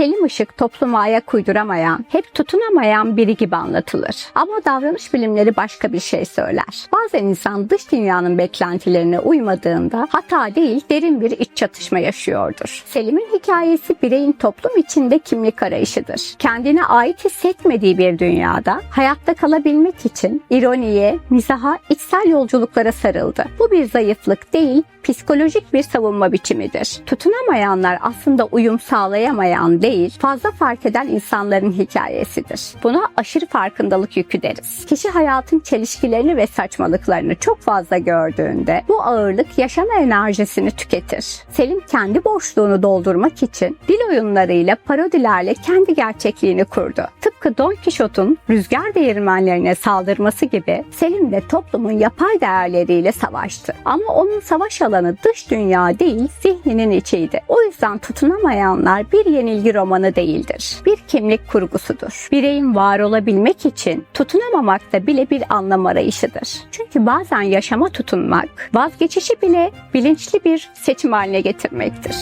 Selim Işık topluma ayak uyduramayan, hep tutunamayan biri gibi anlatılır. Ama davranış bilimleri başka bir şey söyler. Bazen insan dış dünyanın beklentilerine uymadığında hata değil derin bir iç çatışma yaşıyordur. Selim'in hikayesi bireyin toplum içinde kimlik arayışıdır. Kendine ait hissetmediği bir dünyada hayatta kalabilmek için ironiye, mizaha, içsel yolculuklara sarıldı. Bu bir zayıflık değil, psikolojik bir savunma biçimidir. Tutunamayanlar aslında uyum sağlayamayan değil, fazla fark eden insanların hikayesidir. Buna aşırı farkındalık yükü deriz. Kişi hayatın çelişkilerini ve saçmalıklarını çok fazla gördüğünde bu ağırlık yaşama enerjisini tüketir. Selim kendi boşluğunu doldurmak için dil oyunlarıyla, parodilerle kendi gerçekliğini kurdu. Tıpkı Don Quixote'un rüzgar değirmenlerine saldırması gibi Selim de toplumun yapay değerleriyle savaştı. Ama onun savaş alanı dış dünya değil, zihninin içiydi. O yüzden tutunamayanlar bir yenilgi romanı değildir. Bir kimlik kurgusudur. Bireyin var olabilmek için tutunamamak da bile bir anlam arayışıdır. Çünkü bazen yaşama tutunmak, vazgeçişi bile bilinçli bir seçim haline getirmektir.